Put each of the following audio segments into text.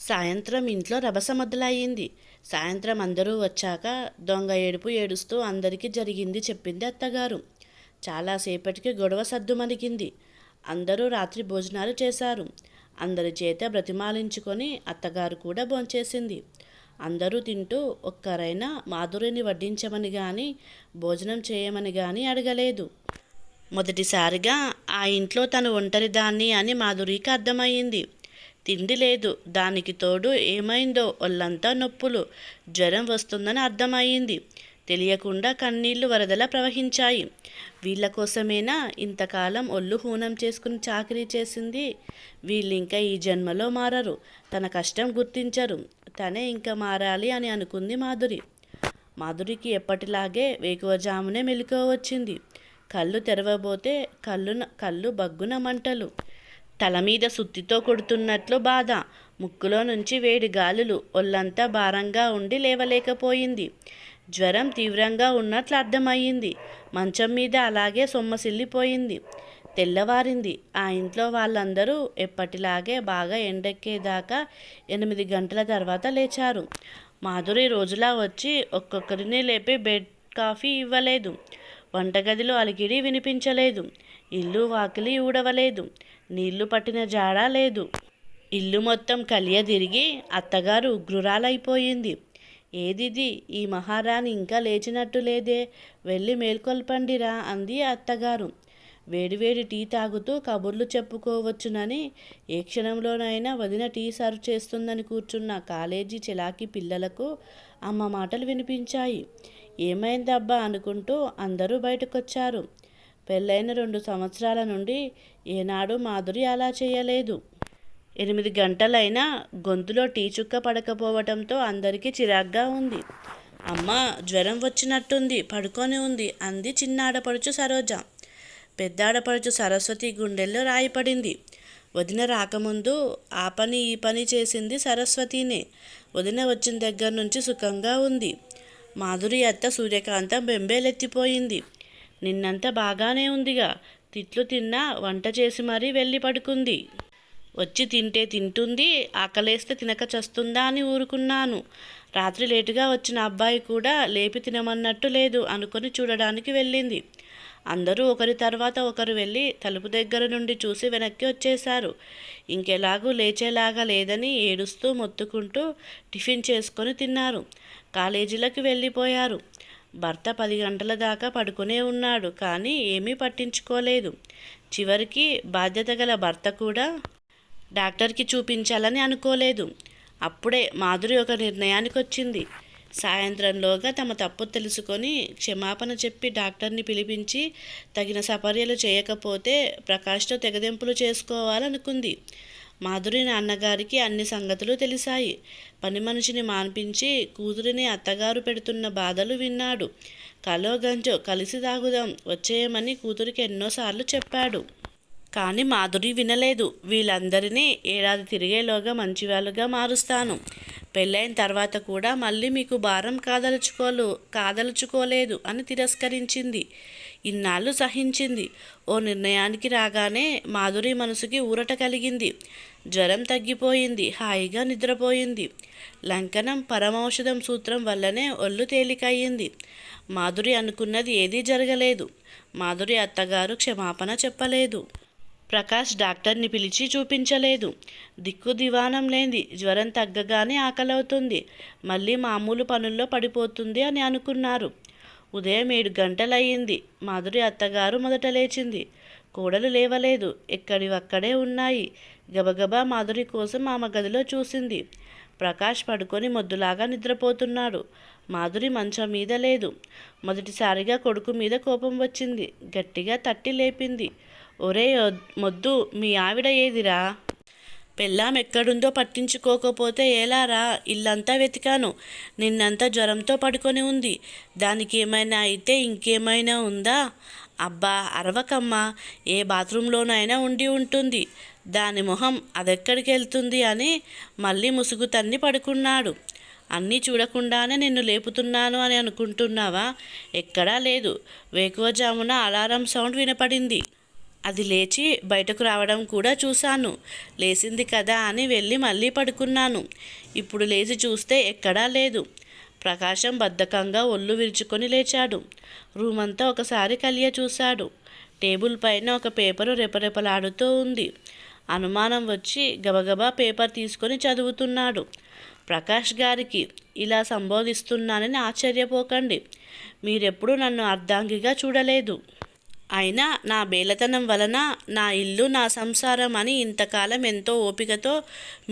సాయంత్రం ఇంట్లో రభస మొదలయ్యింది. సాయంత్రం అందరూ వచ్చాక దొంగ ఏడుపు ఏడుస్తూ అందరికీ జరిగింది చెప్పింది అత్తగారు. చాలాసేపటికి గొడవ సద్దుమణిగింది అందరూ రాత్రి భోజనాలు చేశారు. అందరి చేత బ్రతిమాలించుకొని అత్తగారు కూడా భోంచేసింది. అందరూ తింటూ ఒక్కరైనా మాధురిని వడ్డించమని కానీ భోజనం చేయమని కానీ అడగలేదు. మొదటిసారిగా ఆ ఇంట్లో తను ఒంటరిదాన్ని అని మాధురికి అర్థమయ్యింది. తిండి లేదు. దానికి తోడు ఏమైందో ఒళ్ళంతా నొప్పులు. జ్వరం వస్తుందని అర్థమయ్యింది. తెలియకుండా కన్నీళ్ళు వరదలా ప్రవహించాయి. వీళ్ళ కోసమేనా ఇంతకాలం ఒళ్ళు హూనం చేసుకుని చాకరీ చేసింది? వీళ్ళు ఇంకా ఈ జన్మలో మారరు. తన కష్టం గుర్తించరు. తనే ఇంకా మారాలి అని అనుకుంది మాధురి. మాధురికి ఎప్పటిలాగే వేకువజామునే మెలకువ వచ్చింది. కళ్ళు తెరవబోతే కళ్ళు కళ్ళు బగ్గున మంటలు. తల మీద సుత్తితో కొడుతున్నట్లు బాధ. ముక్కులో నుంచి వేడి గాలులు ఒళ్ళంతా భారంగా ఉండి లేవలేకపోయింది. జ్వరం తీవ్రంగా ఉన్నట్లు అర్థమయ్యింది. మంచం మీద అలాగే సొమ్మసిల్లిపోయింది తెల్లవారింది. ఆ ఇంట్లో వాళ్ళందరూ ఎప్పటిలాగే బాగా ఎండెక్కేదాకా ఎనిమిది గంటల తర్వాత లేచారు. మాధురి రోజులా వచ్చి ఒక్కొక్కరిని లేపి బెడ్ కాఫీ ఇవ్వలేదు. వంటగదిలో అలికిడి వినిపించలేదు. ఇల్లు వాకిలి ఊడవలేదు నీళ్ళు పట్టిన జాడ లేదు. ఇల్లు మొత్తం కలియదిరిగి అత్తగారు ఉగ్రురాలైపోయింది. ఏదిది ఈ మహారాణి ఇంకా లేచినట్టు లేదే వెళ్ళి మేల్కొల్పండిరా అంది అత్తగారు. వేడివేడి టీ తాగుతూ కబుర్లు చెప్పుకోవచ్చునని ఏ క్షణంలోనైనా వదిన టీ సర్వ్ చేస్తుందని కూర్చున్న కాలేజీ చిలాకి పిల్లలకు అమ్మ మాటలు వినిపించాయి. ఏమైందబ్బా అనుకుంటూ అందరూ బయటకొచ్చారు. పెళ్ళైన రెండు సంవత్సరాల నుండి ఏనాడు మాధురి అలా చేయలేదు. ఎనిమిది గంటలైనా గొంతులో టీ చుక్క పడకపోవటంతో అందరికీ చిరాగ్గా ఉంది. అమ్మ జ్వరం వచ్చినట్టుంది పడుకొని ఉంది అంది చిన్న ఆడపడుచు సరోజ. పెద్ద ఆడపడుచు సరస్వతి గుండెల్లో రాయిపడింది. వదిన రాకముందు ఆ పని ఈ పని చేసింది సరస్వతినే. వదిన వచ్చిన దగ్గర నుంచి సుఖంగా ఉంది. మాధురి అత్త సూర్యకాంతం బెంబేలెత్తిపోయింది. నిన్నంత బాగానే ఉందిగా. తిట్లు తిన్నా వంట చేసి మరీ వెళ్ళి పడుకుంది. వచ్చి తింటే తింటుంది ఆకలేస్తే తినక చస్తుందా అని ఊరుకున్నాను. రాత్రి లేటుగా వచ్చిన అబ్బాయి కూడా లేపి తినమన్నట్టు లేదు అనుకొని చూడడానికి వెళ్ళింది. అందరూ ఒకరి తర్వాత ఒకరు వెళ్ళి తలుపు దగ్గర నుండి చూసి వెనక్కి వచ్చేశారు. ఇంకెలాగూ లేచేలాగా లేదని ఏడుస్తూ మొత్తుకుంటూ టిఫిన్ చేసుకొని తిన్నారు. కాలేజీలకు వెళ్ళిపోయారు. భర్త పది గంటల దాకా పడుకునే ఉన్నాడు కానీ ఏమీ పట్టించుకోలేదు. చివరికి బాధ్యత గల భర్త కూడా డాక్టర్కి చూపించాలని అనుకోలేదు. అప్పుడే మాధురి ఒక నిర్ణయానికి వచ్చింది. సాయంత్రంలోగా తమ తప్పు తెలుసుకొని క్షమాపణ చెప్పి డాక్టర్ని పిలిపించి తగిన సపర్యలు చేయకపోతే ప్రకాష్తో తెగదెంపులు చేసుకోవాలనుకుంది. మాధురి నాన్నగారికి అన్ని సంగతులు తెలిసాయి. పని మనిషిని మాన్పించి కూతురిని అత్తగారు పెడుతున్న బాధలు విన్నాడు. కలో గంజో కలిసి తాగుదాం వచ్చేయమని కూతురికి ఎన్నోసార్లు చెప్పాడు. కానీ మాధురి వినలేదు. వీళ్ళందరినీ ఏడాది తిరిగేలోగా మంచివాళ్ళుగా మారుస్తాను. పెళ్ళైన తర్వాత కూడా మళ్ళీ మీకు భారం కాదలుచుకోలు కాదలుచుకోలేదు అని తిరస్కరించింది. ఇన్నాళ్ళు సహించింది. ఓ నిర్ణయానికి రాగానే మాధురి మనసుకి ఊరట కలిగింది. జ్వరం తగ్గిపోయింది. హాయిగా నిద్రపోయింది. లంకనం పరమౌషధం సూత్రం వల్లనే ఒళ్ళు తేలికయ్యింది. మాధురి అనుకున్నది ఏదీ జరగలేదు. మాధురి అత్తగారు క్షమాపణ చెప్పలేదు. ప్రకాష్ డాక్టర్ని పిలిచి చూపించలేదు. దిక్కు దివానం లేని జ్వరం తగ్గగానే ఆకలవుతుంది. మళ్ళీ మామూలు పనుల్లో పడిపోతుంది అని అనుకున్నారు. ఉదయం ఏడు గంటలయ్యింది. మాధురి అత్తగారు మొదట లేచింది. కోడలు లేవలేదు. ఎక్కడివక్కడే ఉన్నాయి. గబగబా మాధురి కోసం ఆమె గదిలో చూసింది. ప్రకాష్ పడుకొని మొద్దులాగా నిద్రపోతున్నాడు. మాధురి మంచం మీద లేదు. మొదటిసారిగా కొడుకు మీద కోపం వచ్చింది. గట్టిగా తట్టి లేపింది. ఒరే మొద్దు మీ ఆవిడ ఏదిరా? పెళ్ళాం ఎక్కడుందో పట్టించుకోకపోతే ఎలారా ఇల్లంతా వెతికాను. నిన్నంతా జ్వరంతో పడుకొని ఉంది. దానికి ఏమైనా అయితే ఇంకేమైనా ఉందా? అబ్బా అరవకమ్మా ఏ బాత్రూంలోనైనా ఉండి ఉంటుంది. దాని మొహం అదెక్కడికి వెళ్తుంది అని మళ్ళీ ముసుగు తన్ని పడుకున్నాడు. అన్నీ చూడకుండానే నిన్ను లేపుతున్నాను అని అనుకుంటున్నావా? ఎక్కడా లేదు. వేకువజామున అలారం సౌండ్ వినపడింది. అది లేచి బయటకు రావడం కూడా చూశాను. లేచింది కదా అని వెళ్ళి మళ్ళీ పడుకున్నాను. ఇప్పుడు లేచి చూస్తే ఎక్కడా లేదు. ప్రకాశం బద్ధకంగా ఒళ్ళు విరుచుకొని లేచాడు. రూమ్ అంతా ఒకసారి కలియ చూశాడు. టేబుల్ పైన ఒక పేపరు రెపరెపలాడుతూ ఉంది. అనుమానం వచ్చి గబగబా పేపర్ తీసుకొని చదువుతున్నాడు. ప్రకాష్ గారికి ఇలా సంబోధిస్తున్నానని ఆశ్చర్యపోకండి. మీరెప్పుడూ నన్ను అర్ధాంగిగా చూడలేదు. అయినా నా బేలతనం వలన నా ఇల్లు నా సంసారం అని ఇంతకాలం ఎంతో ఓపికతో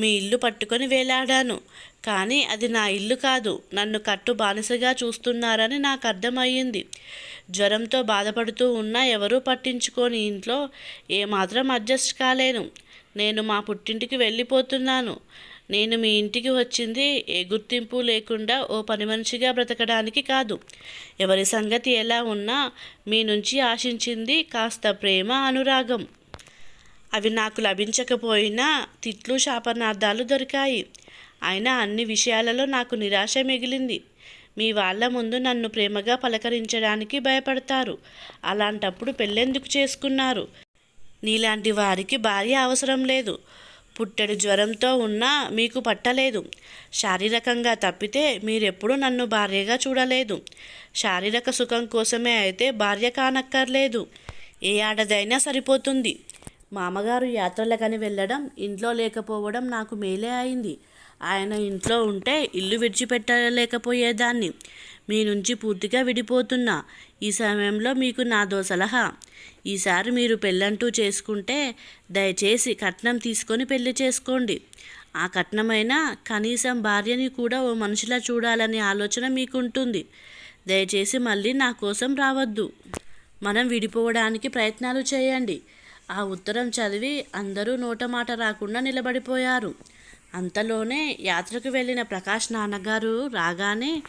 మీ ఇల్లు పట్టుకొని వేలాడాను. కానీ అది నా ఇల్లు కాదు నన్ను కట్టు బానిసగా చూస్తున్నారని నాకు అర్థమయ్యింది. జ్వరంతో బాధపడుతూ ఉన్నా ఎవరూ పట్టించుకొని ఇంట్లో ఏమాత్రం అడ్జస్ట్ కాలేను. నేను మా పుట్టింటికి వెళ్ళిపోతున్నాను. నేను మీ ఇంటికి వచ్చింది ఏ గుర్తింపు లేకుండా ఓ పని మనిషిగా బ్రతకడానికి కాదు. ఎవరి సంగతి ఎలా ఉన్నా మీ నుంచి ఆశించింది కాస్త ప్రేమ అనురాగం. అవి నాకు లభించకపోయినా తిట్లు శాపనార్థాలు దొరికాయి. అయినా అన్ని విషయాలలో నాకు నిరాశ మిగిలింది. మీ వాళ్ళ ముందు నన్ను ప్రేమగా పలకరించడానికి భయపడతారు. అలాంటప్పుడు పెళ్ళెందుకు చేసుకున్నారు? నీలాంటి వారికి భార్య అవసరం లేదు. పుట్టెడు జ్వరంతో ఉన్నా మీకు పట్టలేదు. శారీరకంగా తప్పితే మీరెప్పుడు నన్ను భార్యగా చూడలేదు. శారీరక సుఖం కోసమే అయితే భార్య కానక్కర్లేదు. ఏ ఆడదైనా సరిపోతుంది. మామగారు యాత్రలకని వెళ్ళడం ఇంట్లో లేకపోవడం నాకు మేలే అయింది. ఆయన ఇంట్లో ఉంటే ఇల్లు విడిచిపెట్టలేకపోయేదాన్ని. మీ నుంచి పూర్తిగా విడిపోతున్నా. ఈ సమయంలో మీకు నాదో సలహా ఈసారి మీరు పెళ్ళంటూ చేసుకుంటే దయచేసి కట్నం తీసుకొని పెళ్ళి చేసుకోండి. ఆ కట్నమైనా కనీసం భార్యని కూడా ఓ మనిషిలా చూడాలనే ఆలోచన మీకుంటుంది. దయచేసి మళ్ళీ నా కోసం రావద్దు. మనం విడిపోవడానికి ప్రయత్నాలు చేయండి. ఆ ఉత్తరం చదివి అందరూ నోట మాట రాకుండా నిలబడిపోయారు. అంతలోనే యాత్రకు వెళ్ళిన ప్రకాష్ నాన్నగారు రాగానే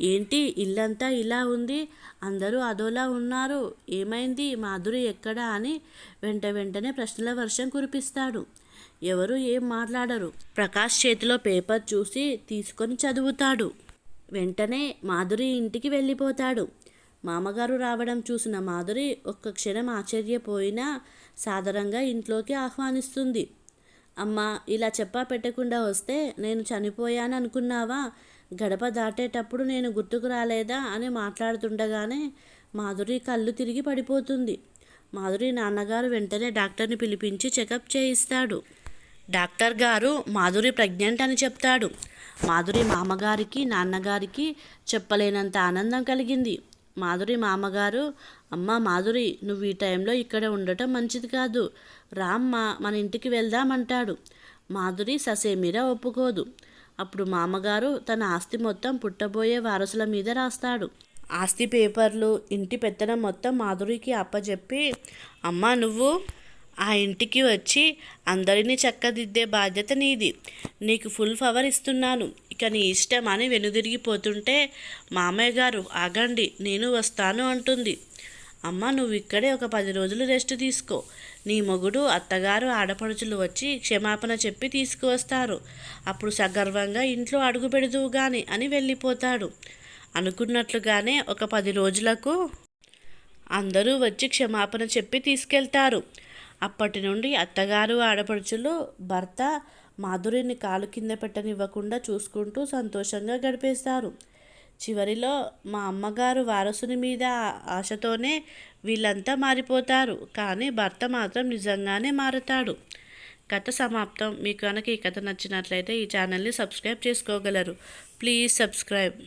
ఏంటి ఇల్లంతా ఇలా ఉంది? అందరూ అదోలా ఉన్నారు. ఏమైంది? మాధురి ఎక్కడా? అని వెంట వెంటనే ప్రశ్నల వర్షం కురిపిస్తాడు. ఎవరు ఏం మాట్లాడరు. ప్రకాష్ చేతిలో పేపర్ చూసి తీసుకొని చదువుతాడు. వెంటనే మాధురి ఇంటికి వెళ్ళిపోతాడు. మామగారు రావడం చూసిన మాధురి ఒక్క క్షణం ఆశ్చర్యపోయినా సాధారణంగా ఇంట్లోకి ఆహ్వానిస్తుంది. అమ్మ ఇలా చెప్పా పెట్టకుండా వస్తే నేను చనిపోయాను అనుకున్నావా? గడప దాటేటప్పుడు నేను గుర్తుకు రాలేదా? అని మాట్లాడుతుండగానే మాధురి కళ్ళు తిరిగి పడిపోతుంది. మాధురి నాన్నగారు వెంటనే డాక్టర్ని పిలిపించి చెకప్ చేయిస్తాడు. డాక్టర్ గారు మాధురి ప్రెగ్నెంట్ అని చెప్తాడు. మాధురి మామగారికి నాన్నగారికి చెప్పలేనంత ఆనందం కలిగింది. మాధురి మామగారు అమ్మ మాధురి నువ్వు ఈ టైంలో ఇక్కడ ఉండటం మంచిది కాదు. రామ్మ మన ఇంటికి వెళ్దామంటాడు. మాధురి ససేమిరా ఒప్పుకోదు. అప్పుడు మామగారు తన ఆస్తి మొత్తం పుట్టబోయే వారసుల మీద రాస్తాడు. ఆస్తి పేపర్లు ఇంటి పెత్తనం మొత్తం మాధురికి అప్పచెప్పి అమ్మ నువ్వు ఆ ఇంటికి వచ్చి అందరినీ చక్కదిద్దే బాధ్యత నీది. నీకు ఫుల్ పవర్ ఇస్తున్నాను. ఇక నీ ఇష్టం అని వెనుదిరిగిపోతుంటే మామయ్య గారు ఆగండి నేను వస్తాను అంటుంది. అమ్మ నువ్వు ఇక్కడే ఒక పది రోజులు రెస్ట్ తీసుకో. నీ మొగుడు అత్తగారు ఆడపడుచులు వచ్చి క్షమాపణ చెప్పి తీసుకువస్తారు. అప్పుడు సగర్వంగా ఇంట్లో అడుగు పెడుదువు గాని అని వెళ్ళిపోతాడు. అనుకున్నట్లుగానే ఒక పది రోజులకు అందరూ వచ్చి క్షమాపణ చెప్పి తీసుకెళ్తారు. అప్పటి నుండి అత్తగారు ఆడపడుచులు భర్త మాధురిని కాలు కింద పెట్టనివ్వకుండా చూసుకుంటూ సంతోషంగా గడిపేస్తారు. చివరిలో మా అమ్మగారు వారసుని మీద ఆశతోనే వీళ్ళంతా మారిపోతారు కానీ భర్త మాత్రం నిజంగానే మారతాడు. కథ సమాప్తం. మీకు కనుక ఈ కథ నచ్చినట్లయితే ఈ ఛానల్ని సబ్స్క్రైబ్ చేసుకోగలరు. Please subscribe.